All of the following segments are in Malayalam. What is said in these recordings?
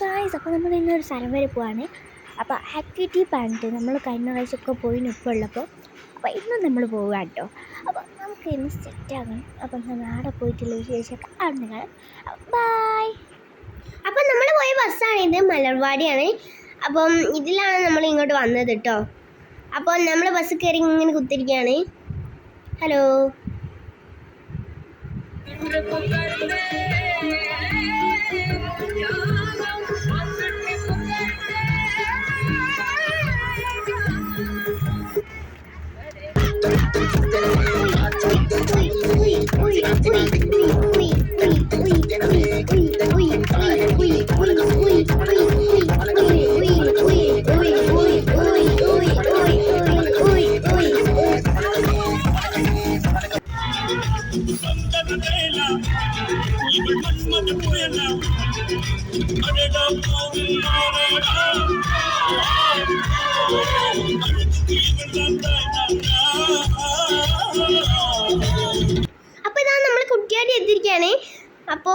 ഗായ്സ് അപ്പോൾ നമ്മൾ ഇന്നൊരു സ്ഥലം വരെ പോവാണ്. അപ്പോൾ ആക്ടിവിറ്റി പറഞ്ഞിട്ട് നമ്മൾ കഴിഞ്ഞ പ്രാവശ്യമൊക്കെ പോയി ഉള്ളപ്പോൾ അപ്പോൾ ഇന്ന് നമ്മൾ പോവുക കേട്ടോ. അപ്പോൾ നമുക്ക് ഇന്ന് സെറ്റ് ആകണം അപ്പം നമ്മൾ ആടെ പോയിട്ടുള്ള വിശേഷമൊക്കെ അവിടെ കാണാം. ബായ് അപ്പം നമ്മൾ പോയ ബസ്സാണ് ഇത് മലർവാടിയാണ്. അപ്പം ഇതിലാണ് നമ്മൾ ഇങ്ങോട്ട് വന്നത് കേട്ടോ. അപ്പോൾ നമ്മൾ ബസ് കയറി ഇങ്ങനെ കുത്തിരിക്കുകയാണ്. ഹലോ അപ്പോൾ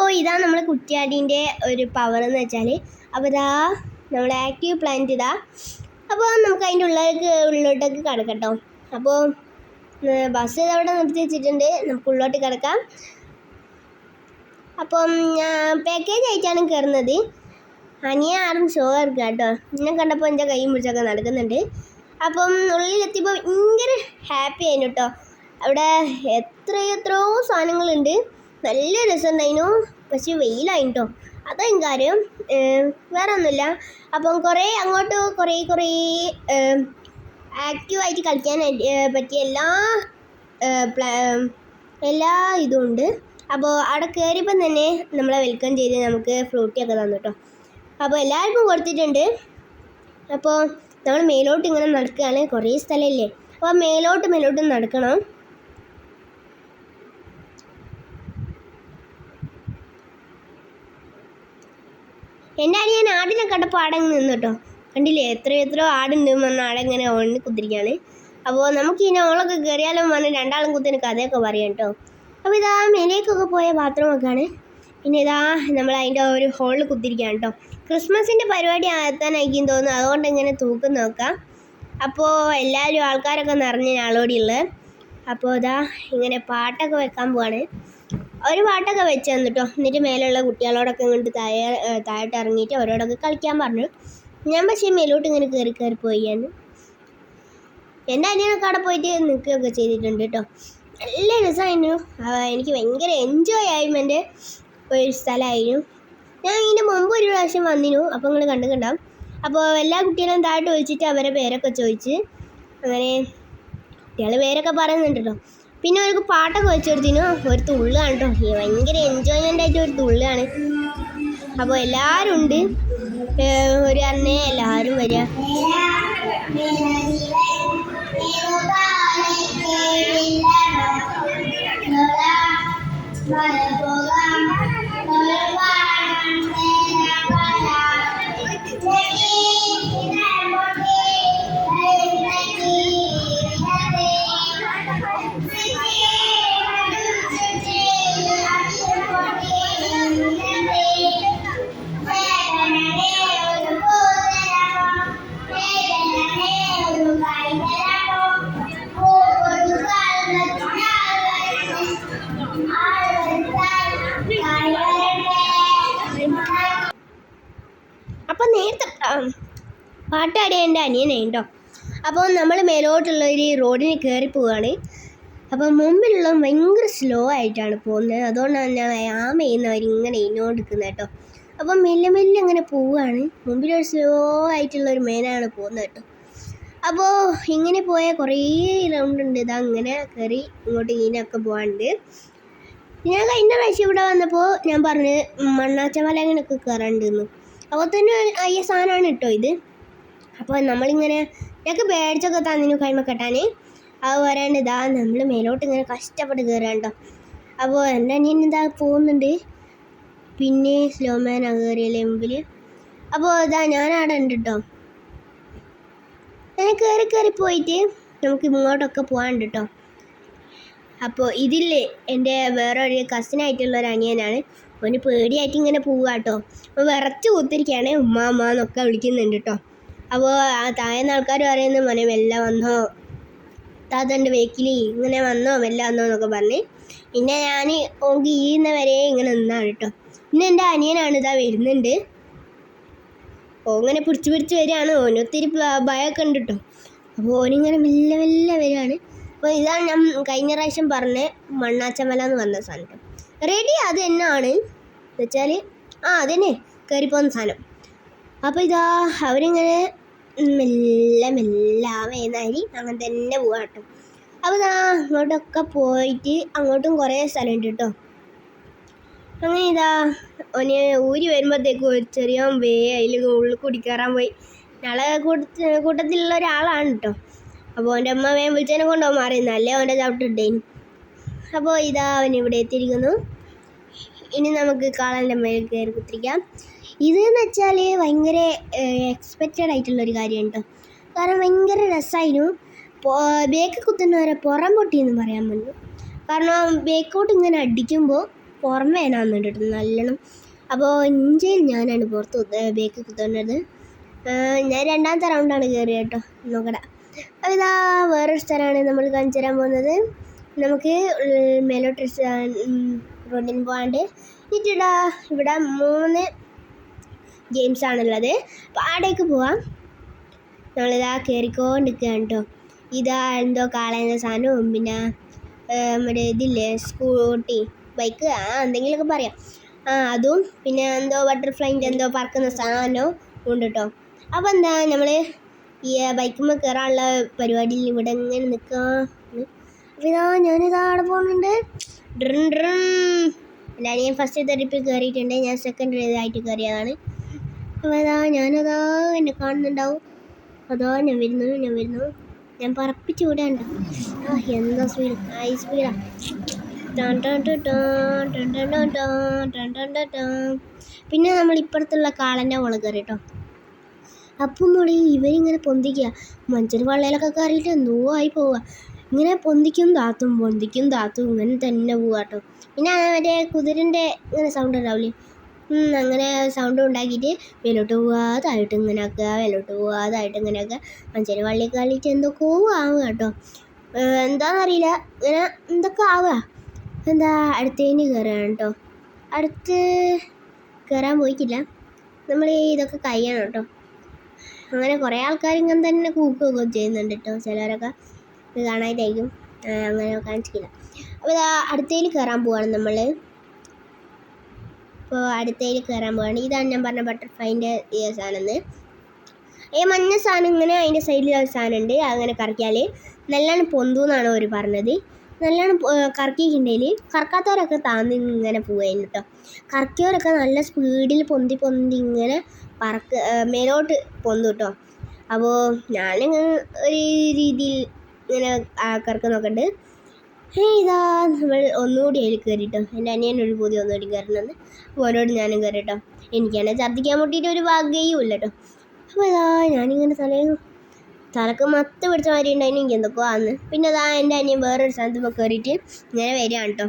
അപ്പോൾ ഇതാ നമ്മൾ കുറ്റിയാടീന്റെ ഒരു പവർ എന്ന് വെച്ചാൽ അപ്പോൾ ഇതാ നമ്മൾ ആക്റ്റീവ് പ്ലാന്റ് ഇതാ. അപ്പോൾ നമുക്ക് അതിന്റെ ഉള്ളിലേക്ക് ഉള്ളിലോട്ടേക്ക് കിടക്കട്ടോ അപ്പോൾ ബസ് അവിടെ നിർത്തി വെച്ചിട്ടുണ്ട്. നമുക്ക് ഉള്ളോട്ട് കിടക്കാം. അപ്പം പാക്കേജ് ആയിട്ടാണ് കയറുന്നത്. അനിയ ആരും ഷോ ഇറക്കുക കേട്ടോ. എന്നെ കണ്ടപ്പോൾ എന്റെ കൈയും പിടിച്ചൊക്കെ നടക്കുന്നുണ്ട്. അപ്പം ഉള്ളിലെത്തിയപ്പോൾ ഭയങ്കര ഹാപ്പി ആയിരുന്നു കേട്ടോ. അവിടെ എത്ര എത്രയോ സാധനങ്ങളുണ്ട്. നല്ല രസമുണ്ടായിരുന്നു. പക്ഷേ വെയിലായിട്ടോ. അതായും കാര്യം വേറെ ഒന്നുമില്ല അപ്പം കുറേ അങ്ങോട്ട് കുറേ കുറേ ആക്റ്റീവായിട്ട് കളിക്കാൻ പറ്റിയ എല്ലാ എല്ലാ ഇതും ഉണ്ട്. അപ്പോൾ അവിടെ കയറിയപ്പം തന്നെ നമ്മളെ വെൽക്കം ചെയ്ത് നമുക്ക് ഫ്രൂട്ടിയൊക്കെ തന്നു കേട്ടോ. അപ്പോൾ എല്ലാവർക്കും കൊടുത്തിട്ടുണ്ട്. അപ്പോൾ നമ്മൾ മേലോട്ട് ഇങ്ങനെ നടക്കുകയാണ്. കുറേ സ്ഥലമില്ലേ? അപ്പോൾ മേലോട്ട് മേലോട്ട് നടക്കണം. എന്റെ അനിയൻ ആടിനെ കണ്ടപ്പോൾ ആടങ്ങ് നിന്നു കേട്ടോ. കണ്ടില്ലേ? എത്ര എത്ര ആടുണ്ട് വന്ന് ആടെങ്ങനെ ഓണി കുത്തിരിക്കുകയാണ്. അപ്പോൾ നമുക്ക് ഇനി ഓളൊക്കെ കയറിയാലും വന്ന് രണ്ടാളും കുത്തിന് കഥയൊക്കെ പറയാം കേട്ടോ. അപ്പോൾ ഇതാ മേലേക്കൊക്കെ പോയ ബാത്റൂമൊക്കെയാണ് പിന്നെ ഇതാ നമ്മൾ അതിന്റെ ഒരു ഹോളിൽ കുത്തിരിക്കുകയാണ് കേട്ടോ. ക്രിസ്മസിന്റെ പരിപാടി എത്താനായിരിക്കും തോന്നുന്നു. അതുകൊണ്ട് ഇങ്ങനെ തൂക്കം നോക്കാം. അപ്പോൾ എല്ലാവരും ആൾക്കാരൊക്കെ നിറഞ്ഞ ആളോടിയുള്ളത് അപ്പോൾ ഇതാ ഇങ്ങനെ പാട്ടൊക്കെ വെക്കാൻ പോവാണ്. ഒരു പാട്ടൊക്കെ വെച്ച് തന്നിട്ടോ. എന്നിട്ട് മേലുള്ള കുട്ടികളോടൊക്കെ ഇങ്ങോട്ട് താഴെ താഴോട്ട് ഇറങ്ങിയിട്ട് അവരോടൊക്കെ കളിക്കാൻ പറഞ്ഞു. ഞാൻ പക്ഷേ മേലോട്ട് ഇങ്ങനെ കയറി കയറി പോയാണ് എന്റെ അനിയനൊക്കെ അവിടെ പോയിട്ട് നിൽക്കുകയൊക്കെ ചെയ്തിട്ടുണ്ട് കേട്ടോ. നല്ല രസമായിരുന്നു. എനിക്ക് ഭയങ്കര എൻജോയ് ആയിരുന്നു എന്റെ ഒരു സ്ഥലമായിരുന്നു. ഞാൻ ഇതിന്റെ മുമ്പ് ഒരു പ്രാവശ്യം വന്നിരുന്നു. അപ്പോൾ നിങ്ങൾ കണ്ടിട്ടുണ്ടാവും. അപ്പോൾ എല്ലാ കുട്ടികളും താഴോട്ട് വിളിച്ചിട്ട് അവരെ പേരൊക്കെ ചോദിച്ച് അങ്ങനെ കുട്ടികൾ പേരൊക്കെ പറയുന്നുണ്ട് കേട്ടോ. പിന്നെ അവർക്ക് പാട്ടൊക്കെ വെച്ച് കൊടുത്തിനു ഒരു തുള്ളാണ് കേട്ടോ ഭയങ്കര എൻജോയ്മെന്റ് ആയിട്ട് ഒരു തുള്ളാണ് അപ്പോൾ എല്ലാവരും ഉണ്ട്. ഒരു അന്നേ എല്ലാവരും വരിക അപ്പം പാട്ടാടിയ എന്റെ അനിയനായി കേട്ടോ. അപ്പോൾ നമ്മൾ മേലോട്ടുള്ള ഒരു റോഡിന് കയറി പോവുകയാണ് അപ്പോൾ മുമ്പിലുള്ള ഭയങ്കര സ്ലോ ആയിട്ടാണ് പോകുന്നത്. അതുകൊണ്ടാണ് ഞാൻ ആമ ചെയ്യുന്നവരിങ്ങനെ ഇന്നോണ്ടിരിക്കുന്നത് കേട്ടോ. അപ്പം മെല്ലെ മെല്ലെ അങ്ങനെ പോവുകയാണ് മുമ്പിലൊരു സ്ലോ ആയിട്ടുള്ള ഒരു മേനാണ് പോകുന്നത് കേട്ടോ. അപ്പോൾ ഇങ്ങനെ പോയാൽ കുറേ റൗണ്ട് ഉണ്ട്. ഇത് അങ്ങനെ കയറി ഇങ്ങോട്ട് ഇങ്ങനെയൊക്കെ പോകാനുണ്ട് ഞാൻ കഴിഞ്ഞ പ്രാവശ്യം ഇവിടെ വന്നപ്പോൾ ഞാൻ പറഞ്ഞ് മണ്ണാച്ചമല അങ്ങനെയൊക്കെ കയറാണ്ടെന്നു അപ്പോൾ തന്നെ അയ്യ സാധനമാണ് കേട്ടോ ഇത്. അപ്പോൾ നമ്മളിങ്ങനെ ഞങ്ങൾക്ക് പേടിച്ചൊക്കെ തന്നിനു കൈമ കെട്ടാൻ അത് പറയാണ്ട് ഇതാ നമ്മൾ മേലോട്ട് ഇങ്ങനെ കഷ്ടപ്പെട്ട് കയറാണ്ടോ അപ്പോൾ എന്റെ അനിയൻ ഇതാ പോകുന്നുണ്ട്. പിന്നെ സ്ലോ മാൻ കയറിയല്ലേ മുമ്പിൽ അപ്പോൾ ഇതാ ഞാനവിടെ ഉണ്ട് കേട്ടോ. ഞാൻ കയറി കയറി പോയിട്ട് നമുക്ക് ഇങ്ങോട്ടൊക്കെ പോകാനുണ്ട് കേട്ടോ. അപ്പോൾ ഇതിൽ എന്റെ വേറെ ഒരു കസിനായിട്ടുള്ള ഒരു അനിയനാണ്. ഓന് പേടിയായിട്ട് ഇങ്ങനെ കേട്ടോ അപ്പോൾ വിറച്ച് കൂത്തിരിക്കുകയാണ് ഉമ്മ അമ്മ എന്നൊക്കെ വിളിക്കുന്നുണ്ട് കേട്ടോ അപ്പോൾ ആ താഴെന്ന് ആൾക്കാർ പറയുന്നത് മോനെ മെല്ലെ വന്നോ. താത്തന്റെ വേക്കിൽ ഇങ്ങനെ വന്നോ മെല്ലെ വന്നോ എന്നൊക്കെ പറഞ്ഞ്. പിന്നെ ഞാൻ ഓങ്കി ഈന്നവരെ വരെ ഇങ്ങനെ നിന്നാണ് കേട്ടോ പിന്നെ എന്റെ അനിയനാണ് ഇതാ വരുന്നുണ്ട്. ഓങ്ങനെ ഇങ്ങനെ പിടിച്ച് പിടിച്ച് വരികയാണ്. ഓനൊത്തിരി ഭയമൊക്കെ ഉണ്ട് കേട്ടോ അപ്പോൾ ഓനിങ്ങനെ മെല്ലെ മെല്ലെ വരികയാണ്. അപ്പോൾ ഇതാണ് ഞാൻ കഴിഞ്ഞ പ്രാവശ്യം പറഞ്ഞ മണ്ണാച്ചമല എന്ന് പറഞ്ഞ സാധനം റെഡി? അത് തന്നെയാണ് വെച്ചാൽ ആ അതന്നെ. കയറിപ്പോകുന്ന സാധനം. അപ്പോൾ ഇതാ അവരിങ്ങനെ മെല്ലെ മെല്ലെ ആ വേനാരി അങ്ങനെ തന്നെ പോകാട്ടോ കേട്ടോ. അപ്പോൾ ഇതാ അങ്ങോട്ടൊക്കെ പോയിട്ട് അങ്ങോട്ടും കുറേ സ്ഥലമുണ്ട് കേട്ടോ. അങ്ങനെ ഇതാ ഓന് ഊരി വരുമ്പോഴത്തേക്കും ഒരു ചെറിയ വേ അതിൽ ഉള്ളിൽ കുടിക്കാറാൻ പോയി. ഞങ്ങളെ കൂട്ടത്തി കൂട്ടത്തിലുള്ള ഒരാളാണ് കേട്ടോ. അപ്പോൾ അവന്റെ അമ്മ വേഗം വിളിച്ചതിനെ കൊണ്ടുപോകാൻ മാറി അല്ലേ അവന്റെ ചവിട്ടിട്ടേനു? അപ്പോൾ ഇതാ അവൻ ഇവിടെ എത്തിയിരിക്കുന്നു. ഇനി നമുക്ക് കാളന്റെ മേൽ കയറി കുത്തിരിക്കാം. ഇതെന്ന് വെച്ചാൽ ഭയങ്കര എക്സ്പെക്റ്റഡ് ആയിട്ടുള്ളൊരു കാര്യമാണ് കേട്ടോ. കാരണം ഭയങ്കര രസമായിരുന്നു. ബേക്ക് കുത്തുന്നവരെ പുറം പൊട്ടിയെന്ന് പറയാൻ പറ്റും. കാരണം ബേക്കോട്ട് ഇങ്ങനെ അടിക്കുമ്പോൾ പുറം വേനാന്നുണ്ട് കേട്ടോ നല്ലോണം. അപ്പോൾ ഇഞ്ചയിൽ ഞാനാണ് പുറത്ത് ബേക്ക് കുത്തുന്നത്. ഞാൻ രണ്ടാമത്തെ റൗണ്ടാണ് കയറിയത് കേട്ടോ. നോക്കട. അപ്പോൾ ഇതാ വേറൊരു സ്ഥലമാണ് നമ്മൾ കാണിച്ചു തരാൻ പോകുന്നത്. നമുക്ക് മേലോട്ട് റോഡിന് പോകാണ്ട് എന്നിട്ടിടാ ഇവിടെ മൂന്ന് ഗെയിംസ് ആണുള്ളത്. അപ്പോൾ ആടേക്ക് പോവാം. നമ്മളിതാ കയറിക്കൊണ്ടിരിക്കുകയാണ് കേട്ടോ ഇതാ എന്തോ കാളയുന്ന സാധനവും പിന്നെ നമ്മുടെ ഇതില്ലേ സ്കൂട്ടി ബൈക്ക് ആ എന്തെങ്കിലുമൊക്കെ പറയാം. ആ അതും പിന്നെ എന്തോ ബട്ടർഫ്ലൈന്റെ എന്തോ പറക്കുന്ന സാധനവും ഉണ്ട് കേട്ടോ അപ്പോൾ എന്താ നമ്മൾ ഈ ബൈക്കുമ്പോൾ കയറാനുള്ള പരിപാടിയിൽ ഇവിടെ എങ്ങനെ നിൽക്കാം? അപ്പോൾ ഇതാ ഞാനിതാ അവിടെ പോകുന്നുണ്ട് ഡ്രൺ ഞാൻ ഫസ്റ്റ് തെറിപ്പിൽ കയറിയിട്ടുണ്ട് ഞാൻ സെക്കൻഡ് ഇതായിട്ട് കയറിയതാണ് അപ്പോൾ അതാ ഞാനതാ എന്നെ കാണുന്നുണ്ടാവും അതോ ഞാൻ വരുന്നു ഞാൻ വരുന്നു ഞാൻ പറപ്പിച്ച് വിടാണ്ട് ആ എന്താ സ്പീഡ് ഹൈ സ്പീഡാ പിന്നെ നമ്മൾ ഇപ്പുറത്തുള്ള കാളന്റെ മോൾ കയറിട്ടോ അപ്പം മോളി ഇവരിങ്ങനെ പൊന്തിക്കുക മഞ്ചൊരു വള്ളയിലൊക്കെ കയറിയിട്ട് എന്തോ ആയി പോവുക ഇങ്ങനെ പൊന്തിക്കും താത്തും പൊന്തിക്കും താത്തും ഇങ്ങനെ തന്നെ പോവാട്ടോ. പിന്നെ അവരെ കുതിരന്റെ ഇങ്ങനെ സൗണ്ട് ഉണ്ടാവില്ലേ? അങ്ങനെ സൗണ്ട് ഉണ്ടാക്കിയിട്ട് മേലോട്ട് പോവാതായിട്ട് ഇങ്ങനെ ആക്കുക മേലോട്ട് പോവാതായിട്ട് ഇങ്ങനെ ആക്കുക. മഞ്ചേരി വള്ളി കളിച്ച് എന്തൊക്കെയോ ആവുക കേട്ടോ. എന്താണെന്നറിയില്ല ഇങ്ങനെ എന്തൊക്കെ ആവുക? എന്താ അടുത്തതിന് കയറുകയാണ് കേട്ടോ. അടുത്ത് കയറാൻ പോയിട്ടില്ല. നമ്മൾ ഇതൊക്കെ കഴിയണം കേട്ടോ. അങ്ങനെ കുറേ ആൾക്കാർ ഇങ്ങനെ തന്നെ കൂക്കുകയൊക്കെ ചെയ്യുന്നുണ്ട് കേട്ടോ. ചിലരൊക്കെ ഇത് കാണാനായിരിക്കും. അങ്ങനെ കാണിച്ചില്ല അപ്പോൾ ഇതാ അടുത്തതിൽ കയറാൻ പോവാണ് നമ്മൾ ഇപ്പോൾ അടുത്തതിൽ കയറാൻ പോവാണ്. ഇതാണ് ഞാൻ പറഞ്ഞ ബട്ടർഫ്ലൈന്റെ ഈ സാധനം ഈ മഞ്ഞ സാധനം ഇങ്ങനെ അതിന്റെ സൈഡിൽ ഒരു സാധനം ഉണ്ട് അങ്ങനെ കറക്കിയാൽ നല്ലോണം പൊന്തു എന്നാണ് അവർ പറഞ്ഞത്. നല്ലോണം കറക്കിയിട്ടുണ്ടെങ്കിൽ കറക്കാത്തവരൊക്കെ താന്ന് ഇങ്ങനെ പോവുകയായിരുന്നു കേട്ടോ കറക്കിയവരൊക്കെ നല്ല സ്പീഡിൽ പൊന്തി പൊന്തി ഇങ്ങനെ പറക്ക് മേലോട്ട് പൊന്തു കേട്ടോ അപ്പോൾ ഞാൻ ഒരു രീതിയിൽ ഇങ്ങനെ ആ, നോക്കണ്ട് ഹേ ഇതാ നമ്മൾ ഒന്നുകൂടി അതിൽ കയറിട്ടോ എന്റെ അനിയൻ ഒരു പുതിയ ഒന്നുകൂടി കയറണമെന്ന്. അപ്പോൾ ഓരോട് ഞാനും കയറിട്ടോ എനിക്കാണെങ്കിൽ ഛർദ്ദിക്കാൻ മുട്ടിയിട്ട് ഒരു ഭാഗ്യവും ഇല്ല കേട്ടോ. അപ്പോൾ ഇതാ ഞാനിങ്ങനെ തലയും തലക്ക് മത്ത് പിടിച്ച മാതിരി ഉണ്ടായിരുന്നു. എനിക്ക് എന്തൊക്കെ ആന്ന്. പിന്നെ അതാ എന്റെ അനിയൻ വേറൊരു സ്ഥലത്ത് ഇപ്പോൾ കയറിയിട്ട് ഇങ്ങനെ വരികയാണ് കേട്ടോ.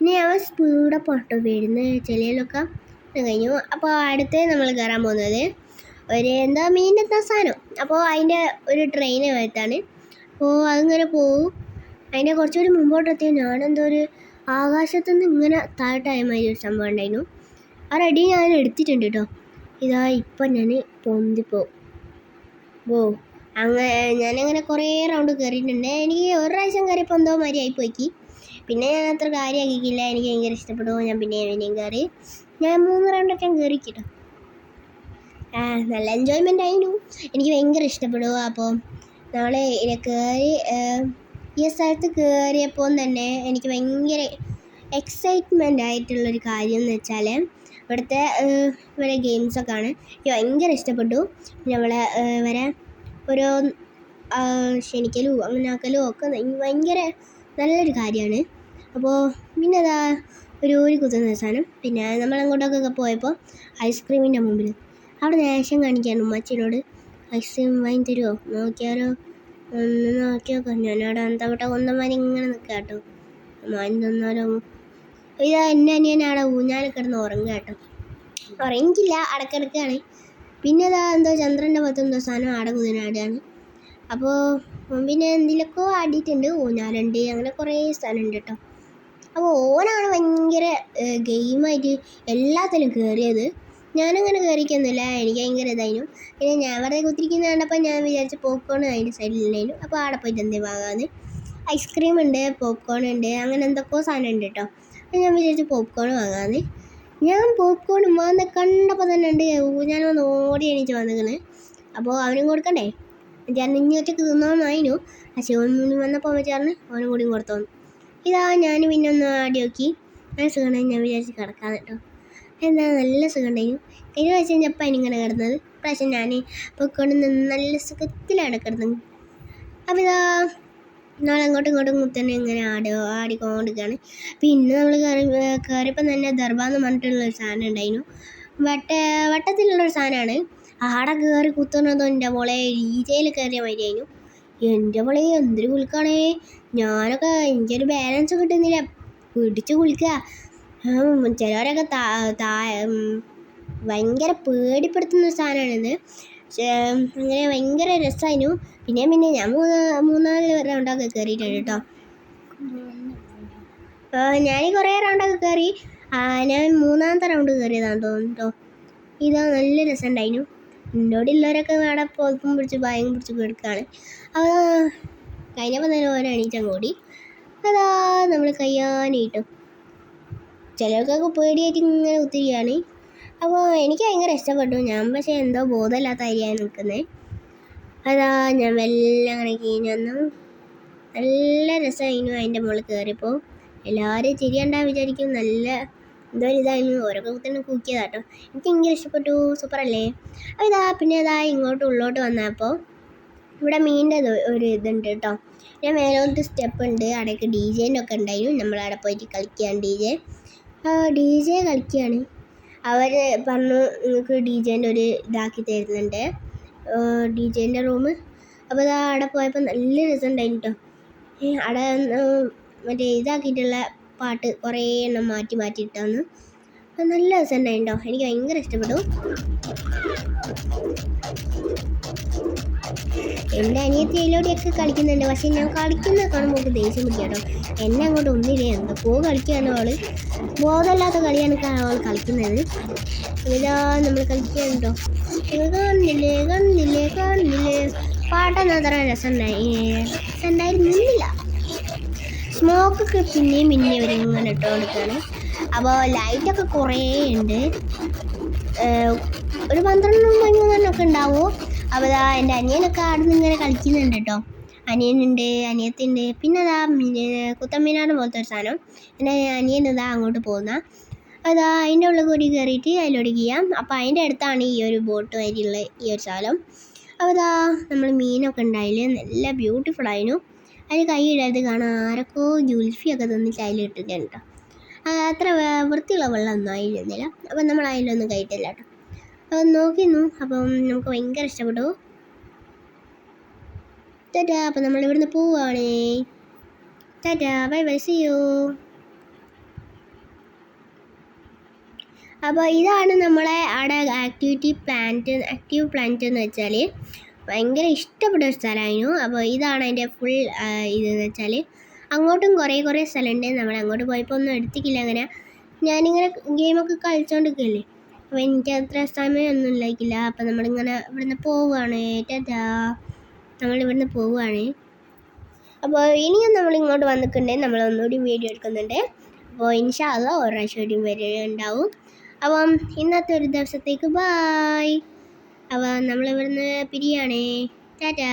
ഇനി അവൻ സ്പീഡപ്പ് കേട്ടോ വരുന്നത് ചിലയിലൊക്കെ ഇത് കഴിഞ്ഞു. അപ്പോൾ അടുത്ത് നമ്മൾ കയറാൻ പോകുന്നത്. ഒരു എന്താ മീനെത്താൻ സാധനം അപ്പോൾ അതിന്റെ ഒരു ട്രെയിൻ വരുത്താണ്. അപ്പോൾ അതിങ്ങനെ പോവും. അതിന്റെ കുറച്ചുകൂടി മുമ്പോട്ടെത്തിയ ഞാനെന്തോ ഒരു ആകാശത്തു നിന്ന് ഇങ്ങനെ താഴ്ത്തായ മാതിരി ഒരു സംഭവം ഉണ്ടായിരുന്നു. ആ റെഡി ഞാൻ എടുത്തിട്ടുണ്ട് കേട്ടോ. ഇതാ ഇപ്പം ഞാൻ പൊന്തിപ്പോവും ഓ അങ്ങനെ ഞാനങ്ങനെ കുറേ റൗണ്ട് കയറിയിട്ടുണ്ട് എനിക്ക് ഒരു പ്രാവശ്യം കയറിയപ്പോൾ എന്തോ മാതിരി ആയിപ്പോയി പിന്നെ ഞാൻ അത്ര കാര്യമാക്കിക്കില്ല എനിക്ക് ഭയങ്കര ഇഷ്ടപ്പെടുമോ ഞാൻ പിന്നെ പിന്നെയും കയറി ഞാൻ മൂന്ന് റൗണ്ടൊക്കെ കയറി കേട്ടോ. നല്ല എൻജോയ്മെന്റ് ആയിരുന്നു. എനിക്ക് ഭയങ്കര ഇഷ്ടപ്പെടുമോ അപ്പോൾ നമ്മൾ കയറി ഈ സ്ഥലത്ത് കയറിയപ്പോൾ തന്നെ എനിക്ക് ഭയങ്കര എക്സൈറ്റ്മെന്റ് ആയിട്ടുള്ളൊരു കാര്യം എന്ന് വെച്ചാൽ ഇവിടുത്തെ വരെ ഇവരെ ഗെയിംസൊക്കെ ആണ് എനിക്ക് ഭയങ്കര ഇഷ്ടപ്പെട്ടു. നമ്മളെ വരെ ഇവരെ ഓരോ ക്ഷണിക്കലും അങ്ങനെ ആക്കലും ഒക്കെ ഭയങ്കര നല്ലൊരു കാര്യമാണ്. അപ്പോൾ പിന്നെ അതാ ഒരു ഒരു കുത്തുന്ന സാധനം പിന്നെ നമ്മളങ്ങോട്ടൊക്കെ പോയപ്പോൾ ഐസ്ക്രീമിന്റെ മുമ്പിൽ അവിടെ ദേഷ്യം കാണിക്കാൻ ഉമ്മച്ചിനോട്. ഐസ്ക്രീം വാങ്ങി തരുമോ നോക്കിയാലോ. ഒന്ന് നോക്കി നോക്കാം. ഞാനവിടെ അന്തപ്പെട്ട കൊന്തമാരി ഇങ്ങനെ നിൽക്കാം കേട്ടോ. മാൻ തന്നാലോ ഇതാ എന്റെ അനിയൻ അവിടെ ഊഞ്ഞാലിൽ കിടന്ന് ഉറങ്ങുക കേട്ടോ. ഉറങ്ങിക്കില്ല അടക്കിടക്കാണ്. പിന്നെ ഇതാ എന്തോ ചന്ദ്രന്റെ പത്ത് എന്തോ സാധനം ആടെ കുതിനാടാണ് അപ്പോൾ പിന്നെ എന്തിലൊക്കെ ആടിയിട്ടുണ്ട്. ഊഞ്ഞാലുണ്ട്. അങ്ങനെ കുറേ സ്ഥലമുണ്ട് കേട്ടോ. അപ്പോൾ ഓനാണ് ഭയങ്കര ഗെയിമായിട്ട് എല്ലാത്തിലും കയറിയത് ഞാനങ്ങനെ കയറിക്കൊന്നുമില്ല എനിക്ക് ഭയങ്കര ഇതായിരുന്നു. പിന്നെ ഞാൻ വെറുതെ കുത്തിരിക്കുന്ന കണ്ടപ്പോൾ ഞാൻ വിചാരിച്ച പോപ്കോൺ അതിന്റെ സൈഡിലുണ്ടായിരുന്നു അപ്പോൾ അവിടെ പോയിട്ട് എന്തേ വാങ്ങാമെന്ന് ഐസ്ക്രീം ഉണ്ട് പോപ്കോൺ ഉണ്ട് അങ്ങനെ എന്തൊക്കെയോ സാധനം ഉണ്ട് കേട്ടോ അപ്പോൾ ഞാൻ വിചാരിച്ചു പോപ്കോൺ വാങ്ങാമെന്ന് ഞാൻ പോപ്കോൺ വന്ന് കണ്ടപ്പോൾ തന്നെ ഉണ്ട് ഞാൻ ഒന്ന് ഓടി എണീച്ച് വന്നിക്കണ്. അപ്പോൾ അവനും കൊടുക്കണ്ടേ ഞാൻ ഇനി ഒറ്റയ്ക്ക് തിന്നോന്നായിരുന്നു പക്ഷേ ഓൻ വന്നപ്പോൾ വെച്ചാറിന് അവനും കൂടി കൊടുത്തോന്നു ഇതാ ഞാൻ പിന്നെ ഒന്ന് ആടി നോക്കി ഞാൻ സുഖമുണ്ടായി ഞാൻ വിചാരിച്ച് കിടക്കാൻ കേട്ടോ എന്താ നല്ല സുഖമുണ്ടായിരുന്നു കഴിഞ്ഞ പ്രാവശ്യം ഞാൻ ഇങ്ങനെ കിടന്നത്? പ്രാവശ്യം ഞാൻ പൊക്കോണ്ട് നിന്ന് നല്ല സുഖത്തിലാണ് കിടന്നത്. അപ്പോൾ ഇതാ നമ്മൾ അങ്ങോട്ടും ഇങ്ങോട്ടും കുത്തന്നെ ഇങ്ങനെ ആടി ആടിക്കൊണ്ടിരിക്കുകയാണ്. പിന്നെ നമ്മൾ കയറി കയറിയപ്പം തന്നെ ദർബാന്ന് പറഞ്ഞിട്ടുള്ളൊരു സാധനം ഉണ്ടായിരുന്നു. വട്ട വട്ടത്തിലുള്ളൊരു സാധനമാണ്. ആടെ കയറി കുത്തുന്നതും എന്റെ മോളെ രീതിയിൽ കയറിയ മാതിരിയായിരുന്നു. എന്റെ മോളെ എന്തൊരു കുലുക്കാണേ. ഞാനൊക്കെ എനിക്കൊരു ബാലൻസ് കിട്ടുന്നില്ല. പിടിച്ച് കുളിക്കുക ചിലവരൊക്കെ ഭയങ്കര പേടിപ്പെടുത്തുന്ന സാധനമാണിത്. അങ്ങനെ ഭയങ്കര രസമായിരുന്നു. പിന്നെ പിന്നെ ഞാൻ മൂന്ന് മൂന്നാൽ റൗണ്ടൊക്കെ കയറിയിട്ടുണ്ട് കേട്ടോ. ഞാൻ കുറേ റൗണ്ടൊക്കെ കയറി ഞാൻ മൂന്നാമത്തെ റൗണ്ട് കയറിയതാണെന്ന് തോന്നുന്നു കേട്ടോ. ഇതാ നല്ല രസമുണ്ടായിരുന്നു. എന്നോട് ഉള്ളവരൊക്കെ അവിടെ പുതപ്പും പിടിച്ച് ഭയം പിടിച്ച് കിടക്കുകയാണ്. അപ്പോൾ കഴിഞ്ഞപ്പോൾ തന്നെ ഓരോ എണീറ്റം കൂടി അതാ നമ്മൾ കയ്യാനിട്ടു. ചിലർക്കൊക്കെ പേടിയായിട്ട് ഇങ്ങനെ കുത്തിരിക്കുകയാണ്. അപ്പോൾ എനിക്ക് ഭയങ്കര ഇഷ്ടപ്പെട്ടു. ഞാൻ പക്ഷേ എന്തോ ബോധമില്ലാത്ത അരിയാണ് നിൽക്കുന്നത് അതാ ഞാൻ മെല്ലെ അങ്ങനെ കഴിഞ്ഞു വന്നു നല്ല രസമായിരുന്നു അതിന്റെ മുകളിൽ കയറിയപ്പോൾ. എല്ലാവരും ചിരിയണ്ടാ വിചാരിക്കും. നല്ല എന്തോ ഇതായിരുന്നു. ഓരോക്കെ കുത്തന്നെ കുക്കിയതാട്ടോ എനിക്ക് ഭയങ്കര ഇഷ്ടപ്പെട്ടു. സൂപ്പറല്ലേ? അപ്പോൾ ഇതാ പിന്നെ അതാ ഇങ്ങോട്ട് ഉള്ളോട്ട് വന്നപ്പോൾ ഇവിടെ മീനിന്റെ ഒരു ഇതുണ്ട് കേട്ടോ. ഞാൻ മേലോട്ട് സ്റ്റെപ്പ് ഉണ്ട്. അവിടെയൊക്കെ ഡി ജെന്റെ ഒക്കെ ഉണ്ടായിരുന്നു. നമ്മളവിടെ പോയിട്ട് കളിക്കുകയാണ് ഡി ജെ. ഡി ജെ കളിക്കുകയാണ് അവർ പറഞ്ഞു നിങ്ങൾക്ക് ഡി ജെന്റെ ഒരു ഇതാക്കി തരുന്നുണ്ട്. ഡി ജെന്റെ റൂം അപ്പോൾ ഇതാ അവിടെ പോയപ്പോൾ നല്ല രസമുണ്ടായിരുന്നു കേട്ടോ അവിടെ മറ്റേ ഇതാക്കിയിട്ടുള്ള പാട്ട് കുറേ എണ്ണം മാറ്റി മാറ്റി ഇട്ടാന്ന് നല്ല രസമുണ്ടായിട്ടോ എനിക്ക് ഭയങ്കര ഇഷ്ടപ്പെട്ടു. എന്റെ അനിയത്തി അതിലൂടെയൊക്കെ കളിക്കുന്നുണ്ട്. പക്ഷേ ഞാൻ കളിക്കുന്ന കാണുമ്പോൾ ഒക്കെ ദേഷ്യം പിടിക്കും കേട്ടോ. എന്നെ അങ്ങോട്ട് ഒന്നില്ല? എന്തൊക്കെയോ കളിക്കുകയാണ് അവൾ ബോധമില്ലാത്ത കളിയാണ് അവൾ കളിക്കുന്നത്. ഇതാ നമ്മൾ കളിക്കുകയാണ് കേട്ടോ. ഇത് കാണുന്നില്ലേ കാണുന്നില്ലേ കാണുന്നില്ലേ പാട്ടൊന്നും അത്ര രസമുണ്ടായി രസമുണ്ടായിരുന്നില്ല സ്മോക്കൊക്കെ പിന്നെയും പിന്നെയും ഇവർ ഇങ്ങനെ ഇട്ട് കൊടുക്കുകയാണ്. അപ്പോൾ ലൈറ്റൊക്കെ കുറേ ഉണ്ട്. ഒരു പന്ത്രണ്ട് മണി പതിമൂന്നെണ്ണമൊക്കെ ഉണ്ടാവും. അപ്പോൾ ഇതാ എന്റെ അനിയനൊക്കെ അവിടെ നിന്ന് ഇങ്ങനെ കളിക്കുന്നുണ്ട് കേട്ടോ. അനിയനുണ്ട് അനിയത്തിന്റെ പിന്നെ അതാ കുത്തമ്മീനാട് പോലത്തെ ഒരു സാധനം. എന്റെ അനിയൻ ഇതാ അങ്ങോട്ട് പോകുന്ന. അതാ അതിന്റെ ഉള്ളിൽ കൂടി കയറിയിട്ട് അതിലോട്ട് ചെയ്യാം അപ്പോൾ അതിന്റെ അടുത്താണ് ഈ ഒരു ബോട്ട് വരെയുള്ള ഈ ഒരു സ്ഥലം. അപ്പോൾ ഇതാ നമ്മൾ മീനൊക്കെ ഉണ്ടായില്ല? നല്ല ബ്യൂട്ടിഫുൾ ആയിരുന്നു. അതിന് കൈ ഇടാതെ കാണാൻ ആരൊക്കെ ജുൽഫിയൊക്കെ തന്നിട്ട് അതിലിട്ടിട്ടുണ്ട് കേട്ടോ. അത്ര വൃത്തിയുള്ള വെള്ളമൊന്നും അതിലിരുന്നില്ല. അപ്പം നമ്മൾ അതിലൊന്നും കയറ്റില്ല കേട്ടോ. അപ്പം നോക്കിയിരുന്നു അപ്പം നമുക്ക് ഭയങ്കര ഇഷ്ടപ്പെട്ടു. ടാറ്റാ അപ്പം നമ്മൾ ഇവിടുന്ന് പോവുകയാണേ tata bye bye see you അപ്പോൾ ഇതാണ് നമ്മളെ അവിടെ ആക്ടിവിറ്റി പ്ലാന്റ് ആക്റ്റീവ് പ്ലാന്റ് എന്ന് വെച്ചാൽ ഭയങ്കര ഇഷ്ടപ്പെട്ട ഒരു സ്ഥലമായിരുന്നു. അപ്പോൾ ഇതാണ് അതിന്റെ ഫുൾ ഇതെന്ന് വെച്ചാൽ അങ്ങോട്ടും കുറേ കുറേ സ്ഥലമുണ്ട്. നമ്മൾ അങ്ങോട്ട് പോയപ്പോൾ ഒന്നും എടുത്തിക്കില്ല അങ്ങനെ. ഞാനിങ്ങനെ ഗെയിമൊക്കെ കളിച്ചുകൊണ്ടിരിക്കുകയല്ലേ അപ്പോൾ എനിക്ക് അത്ര സമയമൊന്നും ഇല്ലായിക്കില്ല അപ്പോൾ നമ്മളിങ്ങനെ ഇവിടുന്ന് പോവുകയാണ്. ടാറ്റാ. നമ്മളിവിടുന്ന് പോവുകയാണ്. അപ്പോൾ ഇനിയും നമ്മൾ ഇങ്ങോട്ട് വന്നിട്ടുണ്ടെങ്കിൽ നമ്മൾ ഒന്നുകൂടി വീഡിയോ എടുക്കുന്നുണ്ട്. അപ്പോൾ ഇൻഷാല്ല ഒരു പ്രാവശ്യം കൂടി ഉണ്ടാവും അപ്പം ഇന്നത്തെ ഒരു ദിവസത്തേക്ക് ബായ് അപ്പോൾ നമ്മളിവിടുന്ന് പിരിയാണേ. ടാറ്റാ.